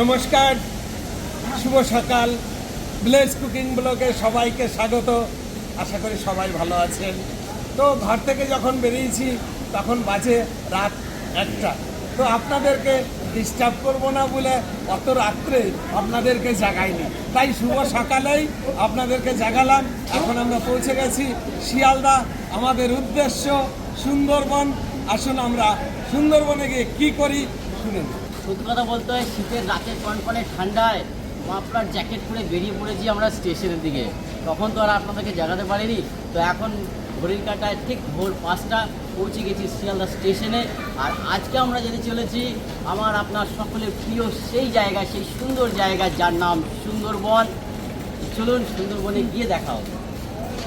নমস্কার, শুভ সকাল। Village cooking ব্লগে সবাইকে স্বাগত। আশা করি সবাই ভালো আছেন। তো ঘর থেকে যখন বেরিয়েছি, তখন বাজে রাত একটা। তো আপনাদেরকে ডিস্টার্ব করব না বলে অত রাত্রে আপনাদেরকে জাগাইনি। তাই শুভ সকালেই আপনাদেরকে জাগালাম। এখন আমরা পৌঁছে গেছি শিয়ালদা। আমাদের উদ্দেশ্য সুন্দরবন। আসুন আমরা সুন্দরবনে গিয়ে কী করি শুনে। সত্যি কথা বলতে হয়, শীতের রাতে কনকনে ঠান্ডায় মাফলার জ্যাকেট পরে বেরিয়ে পড়েছি আমরা স্টেশনের দিকে। তখন তো আর আপনাদেরকে জানাতে পারিনি, তো এখন ঘড়ির কাটায় ঠিক ভোর পাঁচটা পৌঁছে গেছি শিয়ালদা স্টেশনে। আর আজকে আমরা যেতে চলেছি আমার আপনার সকলের প্রিয় সেই জায়গা, সেই সুন্দর জায়গা যার নাম সুন্দরবন। চলুন সুন্দরবনে গিয়ে দেখা হবে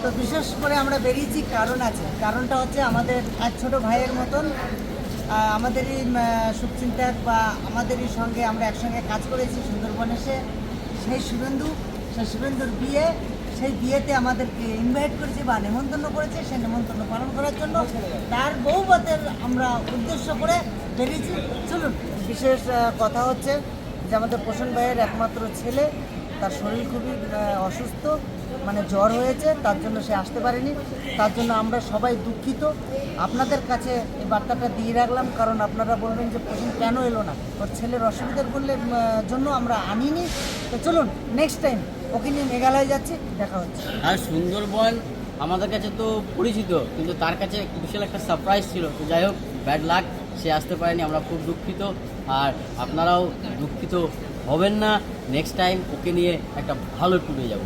তো বিশেষ করে আমরা বেরিয়েছি কারণ আছে। কারণটা হচ্ছে আমাদের এক ছোট ভাইয়ের মতন আমাদেরই শুভচিন্তক বা আমাদেরই সঙ্গে আমরা একসঙ্গে কাজ করেছি সুন্দরবন এসে সেই শুভেন্দু, সেই শুভেন্দুর বিয়ে, সেই বিয়েতে আমাদেরকে ইনভাইট করেছে বা নেমন্তন্ন করেছে সেই নেমন্তন্ন পালন করার জন্য। তার বউবাতের আমরা উদ্দেশ্য করে বেরিয়েছি। চলুন, বিশেষ কথা হচ্ছে যে আমাদের পোষণ ভাইয়ের একমাত্র ছেলে, তার শরীর খুবই অসুস্থ। মানে জ্বর হয়েছে, তার জন্য সে আসতে পারেনি। তার জন্য আমরা সবাই দুঃখিত। আপনাদের কাছে এই বার্তাটা দিয়ে রাখলাম, কারণ আপনারা বলবেন যে প্রথম কেন এলো না? ওর ছেলের অসুবিধার বললে জন্য আমরা আনিনি। তো চলুন নেক্সট টাইম ওকে নিয়ে মেঘালয় যাচ্ছি, দেখা হচ্ছে। আর সুন্দরবন আমাদের কাছে তো পরিচিত, কিন্তু তার কাছে বিশাল একটা সারপ্রাইজ ছিল। তো যাই হোক ব্যাড লাক সে আসতে পারেনি, আমরা খুব দুঃখিত। আর আপনারাও দুঃখিত হবেন না নেক্সট টাইম ওকে নিয়ে একটা ভালো ট্যুরে যাব।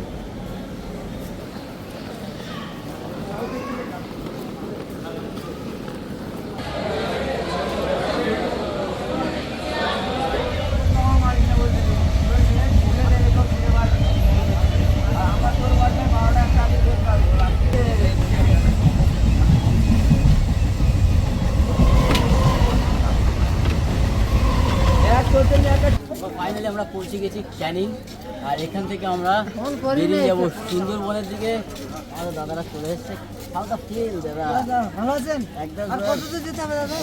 ফাইনালি আমরা পৌঁছে গেছি ক্যানিং। আর এখান থেকে আমরা বেরিয়ে যাব সুন্দরবনের দিকে। আর দাদারা চলে এসছে। হালকা ফিল দাদা? ভালো আছেন? একদম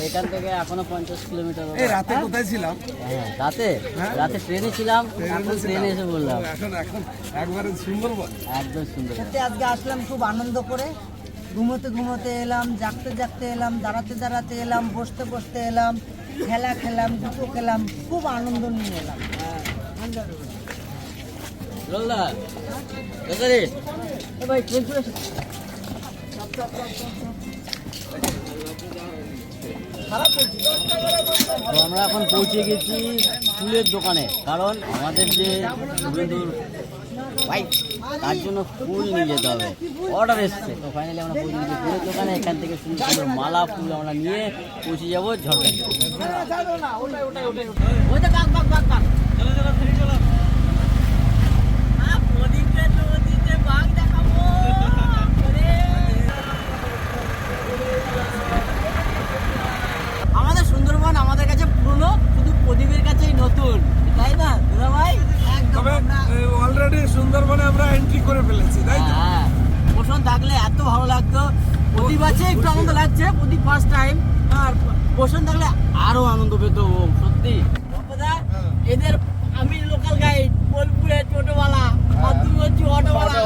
এখান থেকে এখনও পঞ্চাশ কিলোমিটার এই রাতে কোথায় ছিলাম? হ্যাঁ রাতে? হ্যাঁ? রাতে ট্রেনে ছিলাম এখন ট্রেনে এসে বললাম। এখন এখন একবারে সুন্দরবন। একদম সুন্দর সত্যি আজকে আসলাম খুব আনন্দ করে। ঘুমোতে ঘুমোতে এলাম জাগতে জাগতে এলাম দাঁড়াতে দাঁড়াতে এলাম বসতে বসতে এলাম। খেলা খেলাম দুটো খেলাম খুব আনন্দ নিয়ে এলাম ভাই চলে। তো আমরা এখন পৌঁছে গেছি ফুলের দোকানে। কারণ আমাদের যে ভাই তার জন্য ফুল নিয়ে যেতে হবে। অর্ডার এসছে। তো ফাইনালি আমরা পৌঁছে গেছি ফুলের দোকানে। এখান থেকে সুন্দর সুন্দর মালা ফুল আমরা নিয়ে পৌঁছে যাব ঝড়খালি ওইটা কাক কাক কাক কাক চলো চলো ফিরে চলো প্রদীপে নদীতে বাঘ দেখাবো আমাদের সুন্দরবন আমাদের কাছে পুরনো শুধু প্রদীপের কাছেই নতুন তাই না দাদা ভাই তবে অলরেডি সুন্দরবনে আমরা এন্ট্রি করে ফেলেছি তাই তো হ্যাঁ পোষণ থাকলে এত ভালো লাগতো প্রদীপ আছে যাচ্ছে প্রতি ফার্স্ট টাইম আর বসন থাকলে আরও আনন্দ পেত সত্যি। হ্যাঁ। এদের আমি লোকাল গাইড বোলপুরে ছোটবেলা হ্যাঁ। আর তুই হচ্ছে অটোওয়ালা।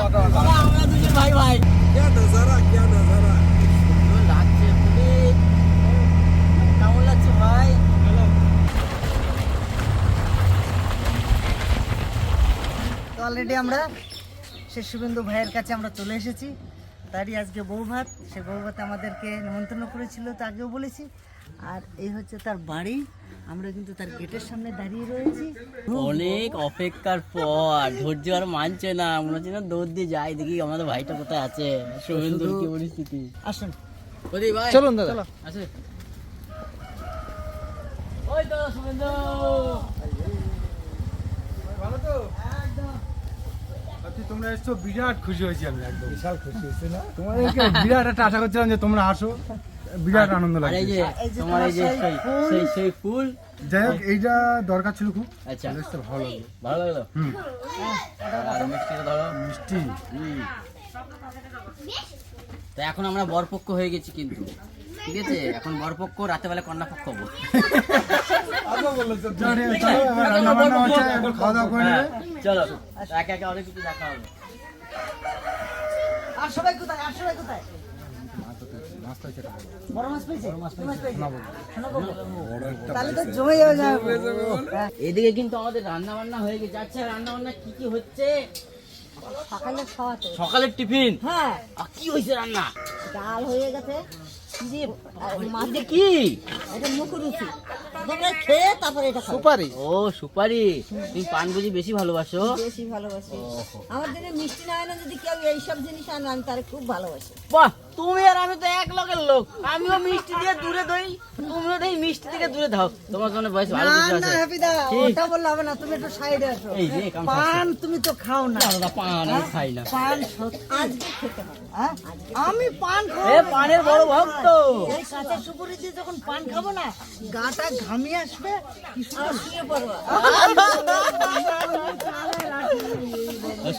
আমরা দুজন ভাই ভাই। আমরা শেষ শুভেন্দু ভাইয়ের কাছে আমরা চলে এসেছি। তারই আজকে বউ ভাত সে বউ ভাত আমাদেরকে নিমন্ত্রণ করেছিল তো আগেও বলেছি। আর এই হচ্ছে তার বাড়ি। আমরা কিন্তু তার গেটের সামনে দাঁড়িয়ে রয়েছি। অনেক অপেক্ষার পর ধৈর্য আর মানছে না। মনে হচ্ছে না দৌড় দিয়ে যাই দেখি আমাদের ভাইটা কোথায় আছে। শুভেন্দুর কি পরিস্থিতি? আসুন। ভাই চলুন দাদা। আছে ওই তো শুভেন্দু। ভালো তো? সত্যি তোমরা এসছো বিরাট খুশি হয়েছি আমি একদম। বিশাল খুশি হয়েছে না? তোমাদেরকে বিরাট একটা আশা করছিলাম যে তোমরা আসো। বিরাট আনন্দ যে তোমার এই যে সেই সেই- ফুল। যাই হোক এইটা দরকার ছিল খুব। আচ্ছা। ভালো লাগল। ভালো লাগল? হুম। আর মিষ্টিটা ধরো। মিষ্টি। তো এখন আমরা বরপক্ষ হয়ে গেছি কিন্তু। ঠিক আছে? এখন বরপক্ষ রাতে বেলা কন্যা পক্ষ হব চলো এবার রান্না বান্না হচ্ছে এখন খাওয়া দাওয়া করে হ্যাঁ, চলো একে একে অনেক কিছু দেখা হবে। আর সবাই কোথায়? আর সবাই কোথায়? বড়। মাছ পেয়েছে? বড় মাছ পেয়েছে। শোনো বাবু। তাহলে তো জমে যাবে যাবে হ্যাঁ, এদিকে কিন্তু আমাদের রান্না বান্না হয়ে গেছে। আচ্ছা রান্না বান্না কি কি হচ্ছে? সকালে খাওয়াতে সকালের টিফিন? হ্যাঁ। কি হয়েছে রান্না? ডাল হয়ে গেছে। মাছ এটা কি? এটা মুখরুচি তোমরা খেয়ে তারপরে এটা সুপারি ও সুপারি। তুমি পান বুঝি বেশি ভালোবাসো? বেশি ভালোবাসি। আমার দিনে মিষ্টি না হয় না যদি কেউ এইসব জিনিস আনে আমি তারে খুব ভালোবাসি। বাহ! তুমি আর আমি তো এক লোকের লোক। আমিও মিষ্টি দিয়ে দূরে দই তুমিও দেই মিষ্টি থেকে দূরে দাও তোমার জন্য বয়স ভালো না কিছু না আছে। হ্যাপি দা ওটা বললে হবে না তুমি একটু সাইডে আসো। এই যে পান তুমি তো খাও না। দাদা পান আমি খাই না। পান সত্যি। আজকে খেতে হবে। হ্যাঁ? আমি পান খাব এ পানের বড় ভক্ত। এই কাঁচা সুপুরি দিয়ে যখন পান খাব না গাটা ঘামিয়ে আসবে কি শুয়ে পড়ব।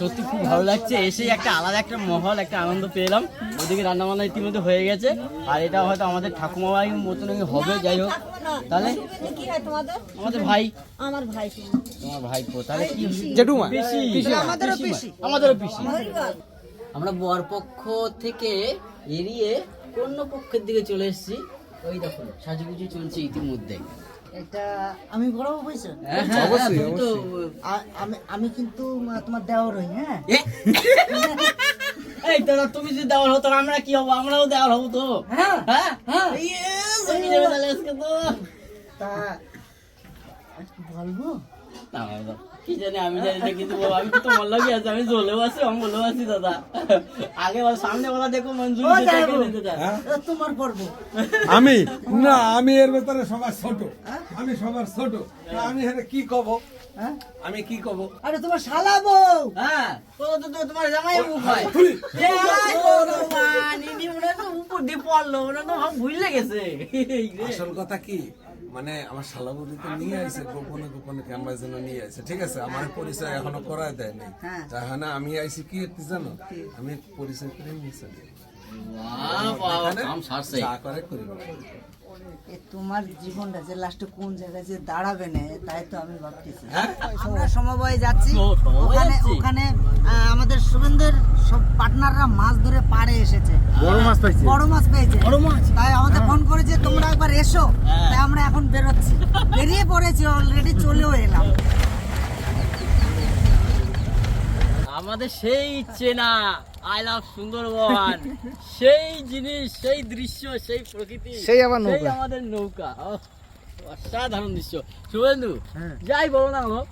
সত্যি খুব ভালো লাগছে এসে একটা আলাদা একটা মহল একটা আনন্দ পেলাম। ওদিকে রান্না বান্না ইতিমধ্যে হয়ে গেছে। আর এটা হয়তো আমাদের ঠাকুমা বাড়ির মতন হবে যাই হোক। তাহলে সুবিধে কি হয় তোমাদের? আমাদের ভাই। আমার ভাই। তোমার ভাই তাহলে কি জেঠুমা আমাদেরও পিসি। আমাদেরও পিসি। হরিবল আমরা বরপক্ষ থেকে এড়িয়ে অন্য পক্ষের দিকে চলে এসেছি। ওই দেখুন সাজুগুজু চলছে ইতিমধ্যে। এটা আমি বড় বুঝছ হ্যাঁ, হ্যাঁ, হ্যাঁ, তুমি আমি আমি কিন্তু তোমার দেওয়ার হই হ্যাঁ? এই দাদা তুমি যদি দেওয়ার হতো আমরা কি হব? আমরাও দেওয়ার হব তো। হ্যাঁ? হ্যাঁ তো। বলব? কি জানি আমি জানি না কিন্তু আমি তো লাগে আছি আমি জ্বলেও আছি আমি বলেও আছি দাদা। আগে বল সামনে বলা দেখো মঞ্জুর। এটা তোমার পর্ব। আমি? না আমি এর ভেতরে সবার ছোট। আমি সবার ছোট। আমি হেরে কি কব? হ্যাঁ? আমি কি কব? আরে তোমার শালা বউ। হ্যাঁ? তো তো তোমার জামাই মুখ হয়। মনে হয় উপর দিয়ে পড়ল, ওরা তো ভুলে গেছে। আসল কথা কি? মানে আমার শালাবুড়িতে নিয়ে আইছে গোপনে গোপনে ক্যামেরা যেন নিয়ে আইছে। ঠিক আছে আমার পরিচয় এখনও করায় দেয় নাই। হ্যাঁ। তাহলে আমি আইছি কি জানো? আমি পরিচয় করে নিয়েছি। যা করে করি। তোমার জীবনটা যে লাস্টে কোন জায়গায় যে দাঁড়াবে না তাই তো আমি ভাবতেছি। হ্যাঁ? আমরা সমবায় যাচ্ছি। ওখানে ওখানে আমাদের শুভেন্দ্রের সব পার্টনাররা মাছ ধরে পাড়ে এসেছে। বড় মাছ পাইছি? বড় মাছ পেয়েছে। বড় মাছ? তাই আমাদের ফোন করেছে তোমরা একবার এসো। হ্যাঁ। তাই আমরা এখন বেরোচ্ছি। বেরিয়ে পড়েছি অলরেডি চলেও এলাম। আমাদের সেই চেনা। আই লাভ সুন্দরবন সেই জিনিস সেই দৃশ্য সেই প্রকৃতি সেই আমার। সেই আমাদের নৌকা। অসাধারণ দৃশ্য। শুভেন্দু হ্যাঁ। যাই বলো না হোক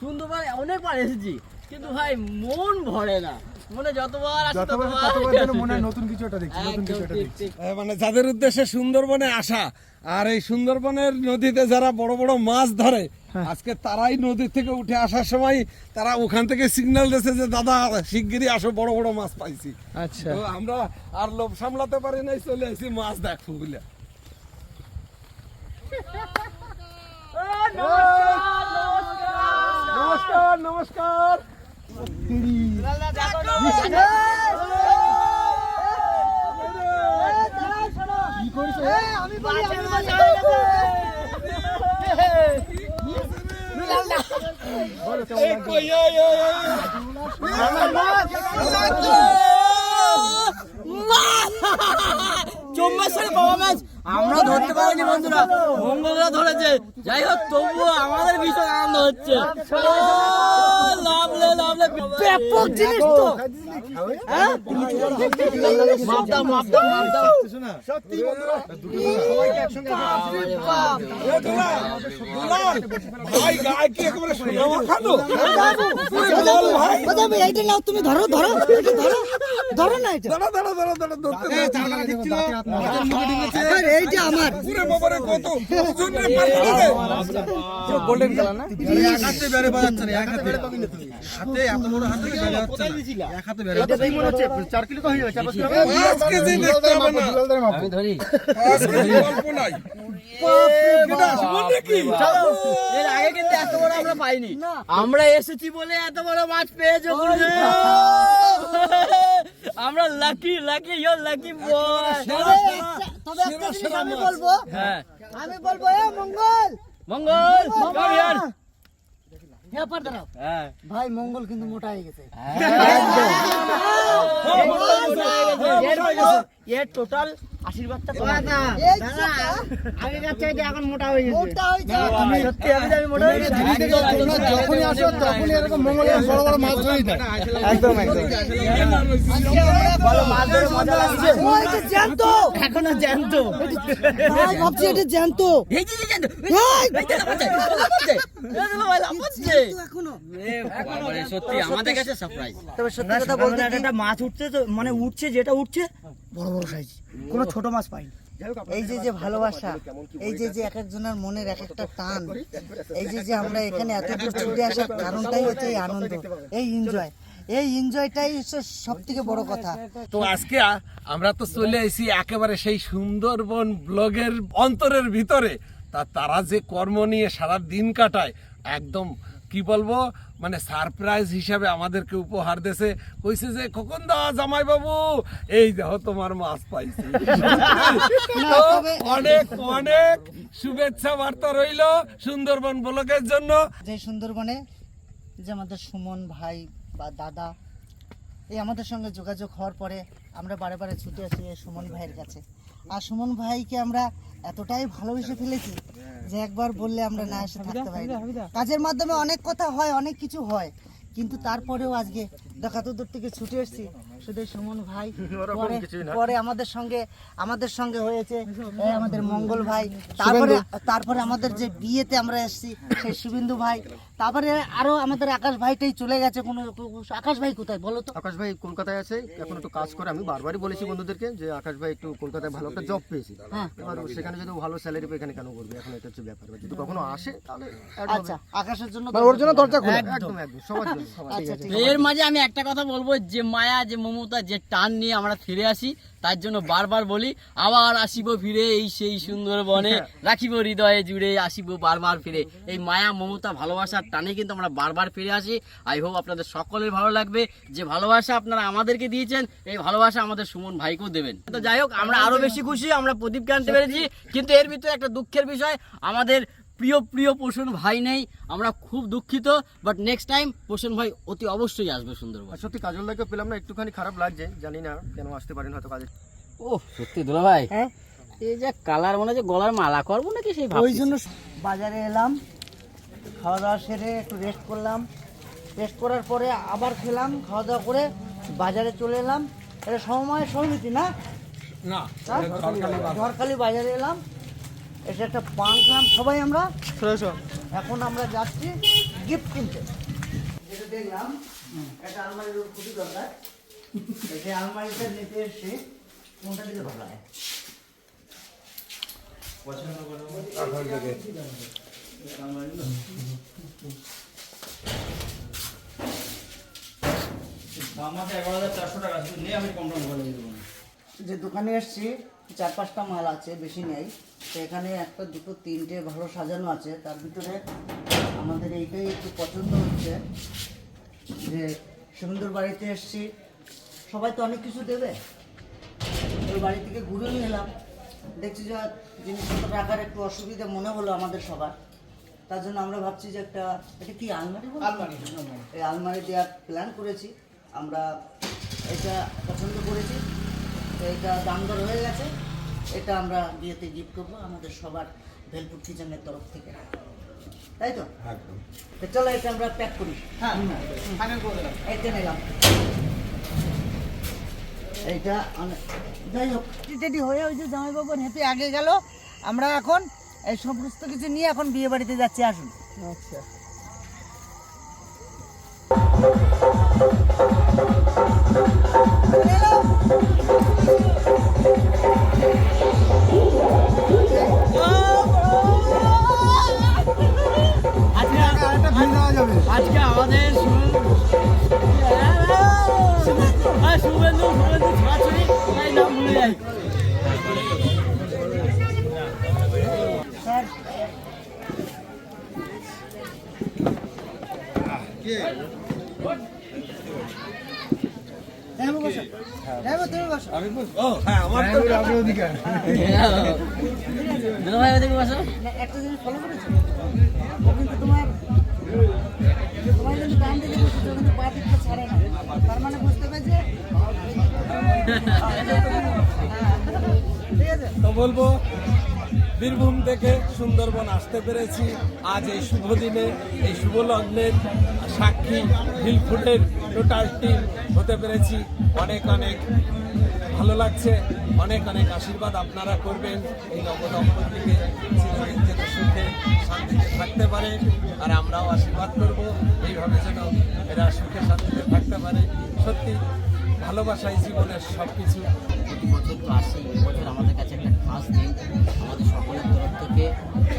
সুন্দরবন অনেকবার এসেছি কিন্তু ভাই মন ভরে না। মনে যতবার আসে ততবার। ততবার যেন মনে হয় নতুন কিছু একটা দেখছি নতুন কিছু একটা দেখছি। মানে যাদের উদ্দেশ্যে সুন্দরবনে আসা আর এই সুন্দরবনের নদীতে যারা বড় বড় মাছ ধরে আজকে তারাই নদী থেকে উঠে আসার সময় তারা ওখান থেকে সিগন্যাল দিয়েছে যে দাদা শিগগিরই আসো বড় বড় মাছ পাইছি। আচ্ছা। তো আমরা আর লোভ সামলাতে পারি নাই চলে আসি মাছ দেখব বলে। নমস্কার নমস্কার। চম্বেশ্বরে বাবা মাছ আমরা ধরতে পারিনি বন্ধুরা। মঙ্গলরা ধরেছে। যাই হোক, তবুও আমাদের ভীষণ আনন্দ হচ্ছে। ব্যাপক জিনিস তো তুমি ধরো ধরো ধরো ধরো না এটা। দাঁড়া, দাঁড়া, দাঁড়া, দাঁড়া, ধরতে দে। এইটা আমার। ওরে বাবারে, কত। ওজন রে, পারবি না? এক হাতে বেড়ে বাজাচ্ছে না এক হাতে। হাতে এত বড় হাতে এক হাতে মনে হচ্ছে কিলো তো হয়ে যাবে কিলো কেজি দেখতে হবে না। আমি ধরি। কেজি নাই। আমরা পাইনি। আমরা এসেছি বলে এত বড় মাছ পেয়েছ। আমরা lucky lucky you lucky boy তবে একটা জিনিস আমি বলব। হ্যাঁ। আমি বলব এ মঙ্গল। মঙ্গল কাম here. হ্যাঁ পার দাঁড়াও হ্যাঁ। ভাই মঙ্গল কিন্তু মোটা হয়ে গেছে। এর টোটাল আশীর্বাদটা চাইতে এখন মোটা হয়ে গেছে মোটা হয়েছে সত্যি আমি আমি মোটা হয়ে গেছি তোমরা যখনই আসো তখনই এরকম মঙ্গলের বড় বড় মাছ ধরেই একদম একদম বলো মাছ ধরে মজা লাগছে জ্যান্ত এখনও জ্যান্ত ভাই ভাবছি এটা জ্যান্ত এই যে জ্যান্ত এই যে যে সত্যি আমাদের কাছে সারপ্রাইজ তবে সত্যি কথা বলতে একটা মাছ উঠছে তো মানে উঠছে যেটা উঠছে বড় বড় সাইজ কোনো ছোট মাছ পাইনি। এই যে যে ভালোবাসা এই যে যে এক একজনের মনের এক একটা টান এই যে যে আমরা এখানে এত দূর ছুটে আসার কারণটাই হচ্ছে এই আনন্দ। এই এনজয় এই এনজয়টাই হচ্ছে সব থেকে বড় কথা। তো আজকে আমরা তো চলে এসেছি একেবারে সেই সুন্দরবন ব্লগের অন্তরের ভিতরে। তা তারা যে কর্ম নিয়ে সারা দিন কাটায় একদম কি বলব? মানে সারপ্রাইজ হিসাবে আমাদেরকে উপহার দেছে। কইছে যে খোকন দা জামাই বাবু? এই দেখো তোমার মাছ পাইছি। অনেক অনেক শুভেচ্ছা বার্তা রইল সুন্দরবন ব্লকের জন্য। যে সুন্দরবনে যে আমাদের সুমন ভাই বা দাদা এই আমাদের সঙ্গে যোগাযোগ হওয়ার পরে আমরা বারে বারে ছুটে আসি সুমন ভাইয়ের কাছে। আর সুমন ভাইকে আমরা এতটাই ভালোবেসে ফেলেছি যে একবার বললে আমরা না এসে থাকতে পারি কাজের মাধ্যমে অনেক কথা হয় অনেক কিছু হয় কিন্তু তারপরেও আজকে দেখা তো দূর থেকে ছুটে এসেছি। শুধু সুমন ভাই পরে পরে আমাদের সঙ্গে আমাদের সঙ্গে হয়েছে আমাদের মঙ্গল ভাই। তারপরে তারপরে আমাদের যে বিয়েতে আমরা এসেছি সেই শুভেন্দু ভাই। তারপরে আরও আমাদের আকাশ ভাইটাই চলে গেছে কোনো আকাশ ভাই কোথায় বলো তো? আকাশ ভাই কলকাতায় আছে এখন একটু কাজ করে। আমি বারবারই বলেছি বন্ধুদেরকে যে আকাশ ভাই একটু কলকাতায় ভালো একটা জব পেয়েছি। হ্যাঁ। এবার সেখানে যদি ভালো স্যালারি পায় এখানে কেন করবে? এখন এটা হচ্ছে ব্যাপার। যদি কখনো আসে তাহলে আচ্ছা আকাশের জন্য ওর জন্য দরজা খোলা। একদম একদম সবার জন্য আচ্ছা এর মাঝে আমি একটা কথা বলব যে মায়া যে মমতা যে টান নিয়ে আমরা ফিরে আসি তার জন্য বারবার বলি আবার আসিব ফিরে এই সেই সুন্দরবনে। রাখিব হৃদয়ে জুড়ে আসিব বারবার ফিরে। এই মায়া মমতা ভালোবাসার টানে কিন্তু আমরা বারবার ফিরে আসি। আই হোপ আপনাদের সকলের ভালো লাগবে। যে ভালোবাসা আপনারা আমাদেরকে দিয়েছেন এই ভালোবাসা আমাদের সুমন ভাইকেও দেবেন। তো যাই হোক আমরা আরও বেশি খুশি আমরা প্রদীপকে আনতে পেরেছি। কিন্তু এর ভিতরে একটা দুঃখের বিষয় আমাদের প্রিয় প্রিয় পোষণ ভাই নেই আমরা খুব দুঃখিত বাট নেক্সট টাইম পোষণ ভাই অতি অবশ্যই আসবে সুন্দরবন। আর সত্যি কাজল দাকে পেলাম না একটুখানি খারাপ লাগছে জানি না কেন আসতে পারেন হয়তো কাজে। ও সত্যি দুলা ভাই হ্যাঁ? এই যে কালার মনে হচ্ছে গলার মালা করব নাকি সেই ওই জন্য বাজারে এলাম খাওয়া দাওয়া সেরে একটু রেস্ট করলাম। রেস্ট করার পরে আবার খেলাম খাওয়া দাওয়া করে বাজারে চলে এলাম। এটা সময় সমিতি না? না হ্যাঁ? ঝড়খালি বাজারে এলাম এসে একটা পান খেলাম সবাই আমরা? এখন আমরা যাচ্ছি গিফট কিনতে। যেটা দেখলাম একটা আলমারির খুবই দরকার। এই যে আলমারিটা নিতে এসে কোনটা দিতে ভালো হয়? যে দোকানে এসছি চার পাঁচটা মাল আছে বেশি নেই। তো এখানে একটা দুটো তিনটে ভালো সাজানো আছে। তার ভিতরে আমাদের এইটাই একটু পছন্দ হচ্ছে যে সুন্দর বাড়িতে এসছি। সবাই তো অনেক কিছু দেবে। ওই বাড়ি থেকে ঘুরে নিয়ে এলাম দেখছি যে জিনিসপত্র রাখার একটু অসুবিধা মনে হলো আমাদের সবার। তার জন্য আমরা ভাবছি যে একটা এটা কি আলমারি আলমারি এই আলমারি দেওয়ার প্ল্যান করেছি। আমরা এটা পছন্দ করেছি। তো এটা দাম দর হয়ে গেছে। এটা আমরা বিয়েতে গিফট করব আমাদের সবার ভেলপুর কিচেনের তরফ থেকে। তাই তো? তো চলো এটা আমরা প্যাক করি। হ্যাঁ এইটা নিলাম। এইটা অনেক- যাই হোক টেডি হয়ে ওই যে জামাইবাবুর হেঁটে আগে গেল। আমরা এখন এই সমস্ত কিছু নিয়ে এখন বিয়ে বাড়িতে যাচ্ছি আসুন। আচ্ছা। আজকে আমাদের হ্যাঁ, শুভেন্দু শুভেন্দু ছড়াছড়ি তাই নাম ভুলে যাই। হ্যাঁ বসো ও হ্যাঁ আমার তো দুলা ভাই ওদিকে বসো। একটা জিনিস ফলো করেছ। কিন্তু তোমার তোমার কিন্তু ডান দিকে কিন্তু বাঁ দিকটা তার মানে বুঝতে পেরেছে বলব বীরভূম থেকে সুন্দরবন আসতে পেরেছি। আজ এই শুভ দিনে, এই শুভ লগ্নের সাক্ষী হিলফুটের টোটাল টিম হতে পেরেছি। অনেক অনেক ভালো লাগছে, অনেক অনেক আশীর্বাদ আপনারা করবেন। এই নবদম্পতিকে চিরদিন যেন সুখে শান্তিতে থাকতে পারে, আর আমরাও আশীর্বাদ করব। এইভাবে যেন এরা সুখে শান্তিতে থাকতে পারে। সত্যি ভালোবাসাই জীবনের সব কিছু প্রতি বছর তো আসি বছর আমাদের কাছে একটা খাস দিন। আমাদের সকলের তরফ থেকে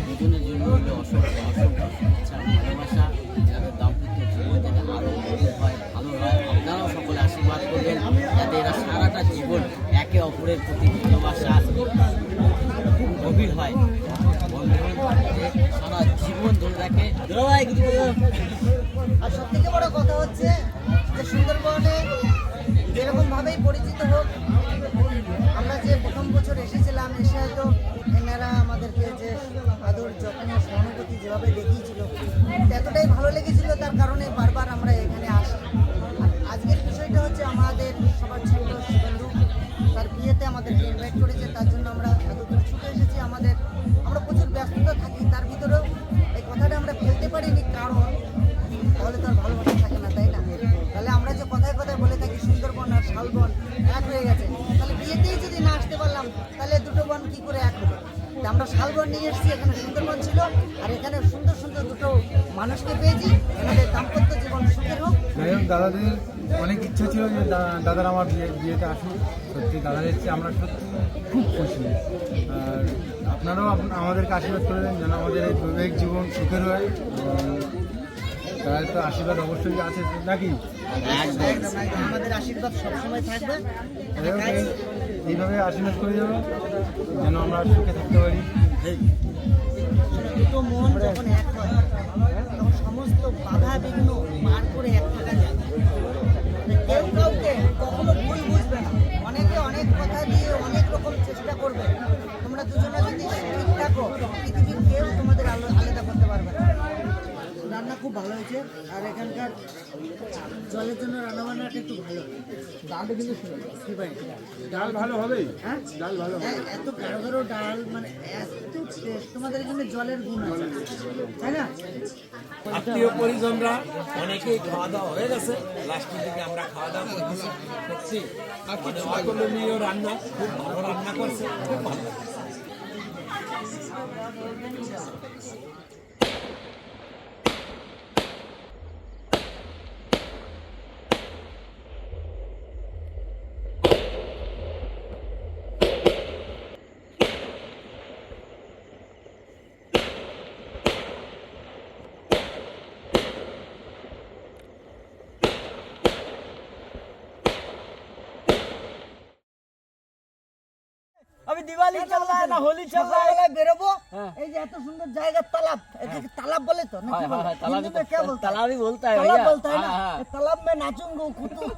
দুজনের জন্য হলো অসংখ্য অসংখ্য শুভেচ্ছা ভালোবাসা। যাদের দাম্পত্য জীবন যাতে আরও গভীর হয় ভালো হয়। আপনারাও সকলে আশীর্বাদ করবেন যাতে এরা সারাটা জীবন একে অপরের প্রতি ভালোবাসা খুব গভীর হয়। সারা জীবন ধরে রাখে। আর সব থেকে বড় কথা হচ্ছে যে সুন্দরবনে যেরকম ভাবেই পরিচিত হোক, আমরা যে প্রথম বছর এসেছিলাম, এসে হয়তো এনারা আমাদেরকে যে আদর যত্ন, সহানুভূতি যেভাবে দেখিয়েছিল এতটাই ভালো লেগেছিল তার কারণে বারবার আমরা এখানে আসি। আজকের বিষয়টা হচ্ছে আমাদের সবার ছোট বন্ধু তার বিয়েতে আমাদেরকে ইনভাইট করেছে আমরা শালবন নিয়ে এসেছি এখানে সুন্দরবন ছিল আর এখানে সুন্দর সুন্দর দুটো মানুষকে পেয়েছি। এনাদের দাম্পত্য জীবন সুখের হোক। দাদাদের অনেক ইচ্ছা ছিল যে দাদার আমার বিয়ে বিয়েতে আসুক। সত্যি দাদার এসছে আমরা সত্যি খুব খুশি। আর আপনারাও আমাদেরকে আশীর্বাদ করবেন যেন আমাদের এই বৈবাহিক জীবন সুখের হয়। তাদের তো আশীর্বাদ অবশ্যই আছে নাকি? আমাদের আশীর্বাদ সবসময় থাকবে। এইভাবে আশীর্বাদ করে যাব, যেন আমরা সুখে থাকতে পারি। দুটো মন যখন এক তখন সমস্ত বাধা বিঘ্ন করে এক যায়। কেউ কখনো বুঝবে না। অনেকে অনেক কথা দিয়ে অনেক রকম চেষ্টা করবে। তোমরা দুজনে যদি ঠিক থাকো, পৃথিবীর কেউ তোমাদের আলো- আলাদা করতে পারবে না। রান্না খুব ভালো হয়েছে আর এখানকার জলের জন্য রান্না বান্নাটা একটু ভালো। ডালটা কিন্তু ফেভারিট ডাল ভালো হবে হ্যাঁ? ডাল ভালো হ্যাঁ, এত গাঢ় গাঢ় ডাল মানে এত টেস্ট তোমাদের এখানে জলের গুণ আছে। তাই না? আত্মীয় পরিজনরা অনেকেই খাওয়া দাওয়া হয়ে গেছে। লাস্টের দিকে আমরা খাওয়া দাওয়া করতেছি। সত্যি মানে অতুলনীয় রান্না। খুব ভালো রান্না করছে। খুব ভালো। লাগছে। अभी दिवाली चल रहा है ना होली चल रहा है সকালবেলায় বেরোবো এই যে এত সুন্দর জায়গা তালাব এটাকে তালাব বলে তো নাকি हाँ, বলে? हाँ, तालाब ही হিন্দি में तो- क्या बोलते हैं? तालाब ही बोलता है तालाब भैया। बोलता है ना हाँ, हाँ। ये तालाब में नाचूंगा कुतु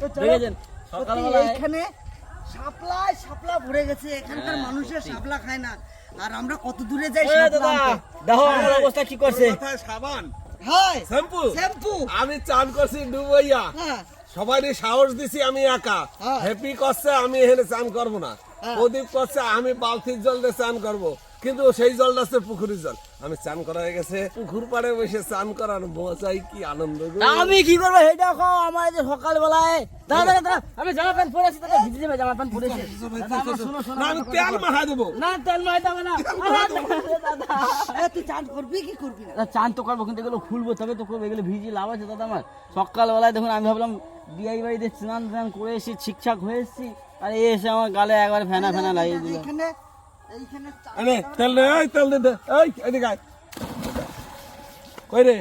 তো চলো, দেখেছেন, সত্যি সকালবেলায়- এইখানে শাপলায় শাপলা ভরে গেছে এখানকার মানুষের শাপলা খায় না আর আমরা কত দূরে যাই ए শাপলা দাদা আনতে। দেখো আমার অবস্থা কি করছে কোথায় সাবান হাই শ্যাম্পু শ্যাম্পু আমি চান করছি ডুবইয়া হ্যাঁ সবারই সাহস দিছি আমি একা হ্যাঁ। হ্যাপি করছে আমি এখানে চান করব না হ্যাঁ। প্রদীপ করছে আমি বালতির জল দিয়ে চান করব কিন্তু সেই জলটা হচ্ছে পুকুরের জল। আমি চান করা হয়ে গেছে পুকুর পাড়ে বসে চান করার মজাই কি আনন্দ আমি কি করব সেটা খাও আমার যে সকালবেলায় আমি জামা প্যান্ট পরেছি তাকে ভিজে যাবে জামা প্যান্ট না, আমি তেল মাখা দেবো। না তেল হবে না। তুই চান করবি কি করবি না? চান তো করব কিন্তু এগুলো খুলবো তবে তো করব এগুলো ভিজি লাভ আছে দাদা আমার। সকালবেলায় দেখুন আমি ভাবলাম বিয়াই বাড়িতে স্নান টান করে এসেছি ঠিকঠাক হয়ে এসেছি। আর এসে আমার গালে একবার ফেনা ফেনা লাগিয়ে দিল। তেল দে এই তেল দে দে এই এদিকে আয়। কই রে?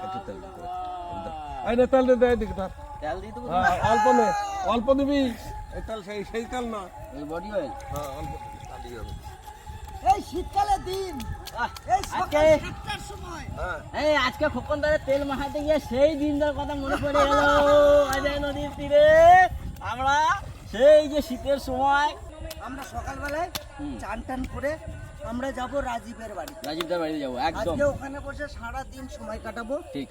তেল দে, তেল দে। এই নে তেল দে দে এদিকে ধর। তেল দিয়ে দেবো হ্যাঁ, অল্প নে অল্প দিবি এই তেল সেই সেই তেল না। বডি অয়েল হ্যাঁ অল্প হবে। এই শীতকালের দিন। এই সকাল আজকে- সাতটার সময়। এই আজকে খোকন দাদা তেল মাখাতে গিয়ে সেই দিনটার কথা মনে পড়ে গেল। অজয় নদীর তীরে আমরা সেই যে শীতের সময় আমরা সকালবেলায় চান টান করে আমরা যাব রাজীবের বাড়ি। রাজীবদার বাড়িতে যাব একদম। আজকে ওখানে বসে সারা দিন সময় কাটাবো। ঠিক।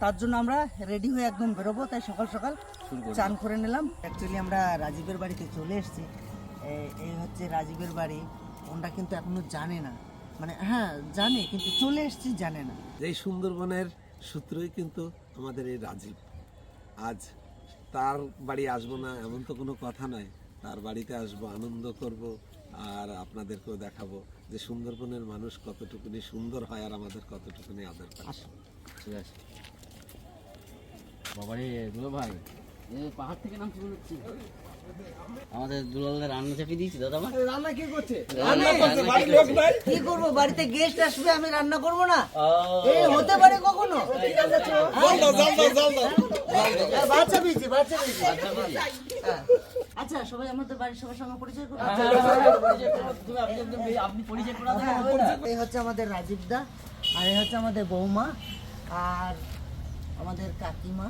তার জন্য আমরা রেডি হয়ে একদম বেরোবো তাই সকাল সকাল শুরু করব। চান করে নিলাম। অ্যাকচুয়ালি আমরা রাজীবের বাড়িতে চলে এসেছি। এই- এই হচ্ছে রাজীবের বাড়ি। ওনরা কিন্তু এখনও জানে না। মানে হ্যাঁ জানে কিন্তু চলে এসেছি জানে না। এই সুন্দরবনের সূত্রই কিন্তু আমাদের এই রাজীব। আজ তার বাড়ি আসব না এমন তো কোনো কথা নয়। তার বাড়িতে আসব আনন্দ করব আর আপনাদেরকেও দেখাবো যে সুন্দরবনের মানুষ কতটুকুনি সুন্দর হয় আর আমাদের কতটুকুনি আদর করে ঠিক আছে বাবারে দুলো ভাই পাহাড় থেকে নাম শুরু হচ্ছে আমাদের দুলালের রান্না চাপিয়ে দিয়েছি দাদা আমার রান্না কি করছে রান্না করছে, বাড়ির লোক নাই? কি করব বাড়িতে গেস্ট আসবে আমি রান্না করব না এই হতে পারে কখনো বাচ্চা বিজি বাচ্চা বিজি হ্যাঁ। আচ্ছা সবাই আমাদের বাড়ির সবার সঙ্গে পরিচয় করুন হ্যাঁ, হ্যাঁ, হ্যাঁ, করো, আপনি পরিচয় করে এই হচ্ছে আমাদের রাজীব দা আর এই হচ্ছে আমাদের বৌমা আর আমাদের কাকিমা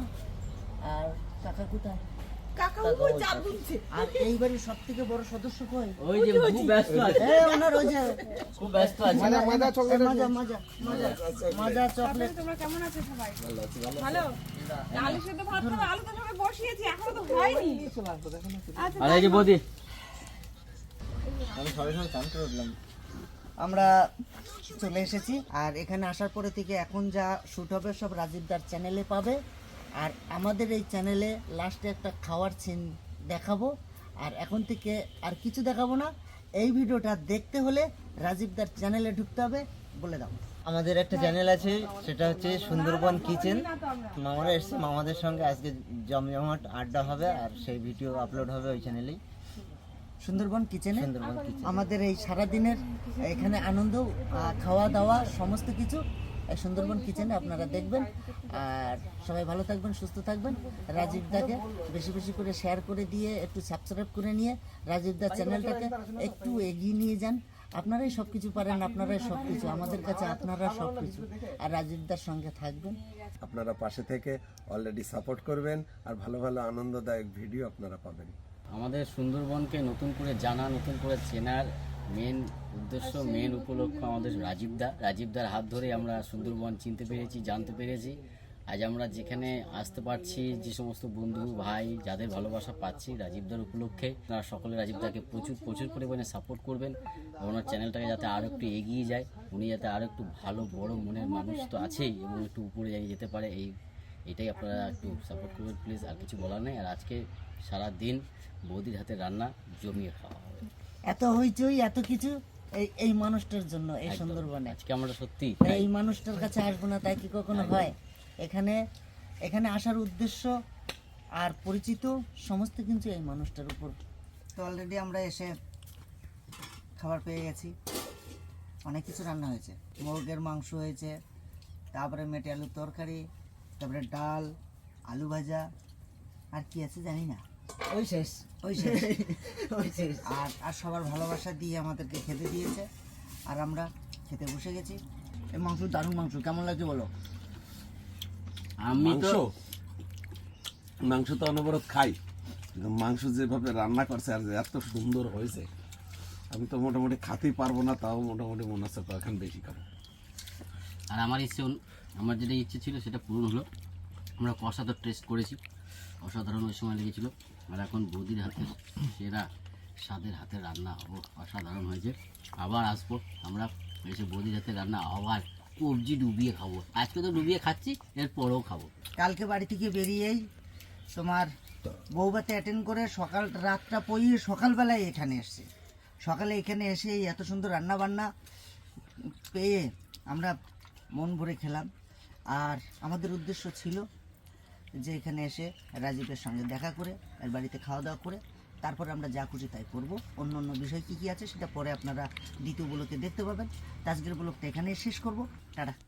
আর কাকা কোথায়? আর এই বাড়ির সব বড় সদস্য কই ওই যে খুব ব্যস্ত আছে। এই ওনার ওই যে খুব ব্যস্ত আছে। মাজা মাজা চকলেট মাজা মাজা মাজা মাজা চকলেট। তোমরা কেমন আছো সবাই? ভালো আলু সেদ্ধ ভাত খাবে আলু তো সবাই বসিয়েছি এখনও তো হয়নি। এই যে বৌদি। আমরা চলে এসেছি আর এখানে আসার পরে থেকে এখন যা শুট হবে সব রাজীবদার চ্যানেলে পাবে। আর আমাদের এই চ্যানেলে লাস্টে একটা খাওয়ার সিন দেখাবো। আর এখন থেকে আর কিছু দেখাবো না। এই ভিডিওটা দেখতে হলে রাজীবদার চ্যানেলে ঢুকতে হবে বলে দাও। আমাদের একটা চ্যানেল আছে সেটা হচ্ছে সুন্দরবন কিচেন মামারা এসছে মামাদের সঙ্গে আজকে জমজমাট আড্ডা হবে আর সেই ভিডিও আপলোড হবে ওই চ্যানেলেই সুন্দরবন কিচেনে আমাদের এই সারা দিনের এখানে আনন্দ খাওয়া দাওয়া সমস্ত কিছু। সুন্দরবন কিচেনে আপনারা দেখবেন। আর সবাই ভালো থাকবেন সুস্থ থাকবেন। রাজীব দাকে বেশি বেশি করে শেয়ার করে দিয়ে একটু সাবস্ক্রাইব করে নিয়ে রাজীব দা চ্যানেলটাকে একটু এগিয়ে নিয়ে যান। আপনারাই সব কিছু পারেন আপনারাই সব কিছু আমাদের কাছে আপনারা সব কিছু আর রাজীব দার সঙ্গে থাকবেন। আপনারা পাশে থেকে অলরেডি সাপোর্ট করবেন আর ভালো ভালো আনন্দদায়ক ভিডিও আপনারা পাবেন। আমাদের সুন্দরবনকে নতুন করে জানা নতুন করে চেনার মেন উদ্দেশ্য মেন উপলক্ষ আমাদের রাজীবদা রাজীবদার হাত ধরে আমরা সুন্দরবন চিনতে পেরেছি জানতে পেরেছি। আজ আমরা যেখানে আসতে পারছি যে সমস্ত বন্ধু ভাই যাদের ভালোবাসা পাচ্ছি রাজীবদার উপলক্ষে আপনারা সকলে রাজীবদাকে প্রচুর প্রচুর পরিমাণে সাপোর্ট করবেন ওনার চ্যানেলটাকে যাতে আরও একটু এগিয়ে যায়। উনি যাতে আরও একটু ভালো বড় মনের মানুষ তো আছেই এবং একটু উপরে যাই যেতে পারে এই এটাই আপনারা একটু সাপোর্ট করবেন প্লিজ আর কিছু বলার নেই। আর আজকে সারা দিন বৌদির হাতে রান্না জমিয়ে খাওয়া। এত হইচই এত কিছু এই এই মানুষটার জন্য এই সুন্দরবনে। আজকে আমরা সত্যি এই মানুষটার কাছে আসব না তাই কি কখনো হয়? এখানে এখানে আসার উদ্দেশ্য আর পরিচিত সমস্ত কিছু এই মানুষটার উপর। তো অলরেডি আমরা এসে খাবার পেয়ে গেছি। অনেক কিছু রান্না হয়েছে। মুরগের মাংস হয়েছে তারপরে মেটে আলুর তরকারি তারপরে ডাল আলু ভাজা আর কি আছে জানি না। ওই শেষ ওই শেষ ওই শেষ আর আর সবার ভালোবাসা দিয়ে আমাদেরকে খেতে দিয়েছে। আর আমরা খেতে বসে গেছি। এই মাংস দারুণ মাংস কেমন লাগছে বলো? আমি তো মাংস? তো অনবরত খাই মাংস যেভাবে রান্না করছে আর এত সুন্দর হয়েছে আমি তো মোটামুটি খাতেই পারব না তাও মোটামুটি মনে হচ্ছে তো এখন বেশি খাব। আর আমার ইচ্ছে আমার যেটা ইচ্ছে ছিল সেটা পূরণ হলো। আমরা কষা তো টেস্ট করেছি। অসাধারণ ওই সময় লেগেছিল। আর এখন বৌদির হাতে সেরা স্বাদের হাতে রান্না অসাধারণ হয়েছে। আবার আসব আমরা, এসে বৌদির হাতে রান্না আবার কবজি ডুবিয়ে খাব। আজকে তো ডুবিয়ে খাচ্ছি, এরপরেও খাব। কালকে বাড়ি থেকে বেরিয়েই তোমার বৌবাতে অ্যাটেন্ড করে সকাল রাতটা পইয়ে সকালবেলায় এখানে এসছে। সকালে এখানে এসে এত সুন্দর রান্না বান্না পেয়ে আমরা মন ভরে খেলাম। আর আমাদের উদ্দেশ্য ছিল যে এখানে এসে রাজীবের সঙ্গে দেখা করে, এর বাড়িতে খাওয়া দাওয়া করে, তারপরে আমরা যা খুশি তাই করব। অন্য অন্য বিষয় কী কী আছে সেটা পরে আপনারা দ্বিতীয় ব্লকে দেখতে পাবেন। আজকের ব্লকটা এখানে শেষ করব। টাটা।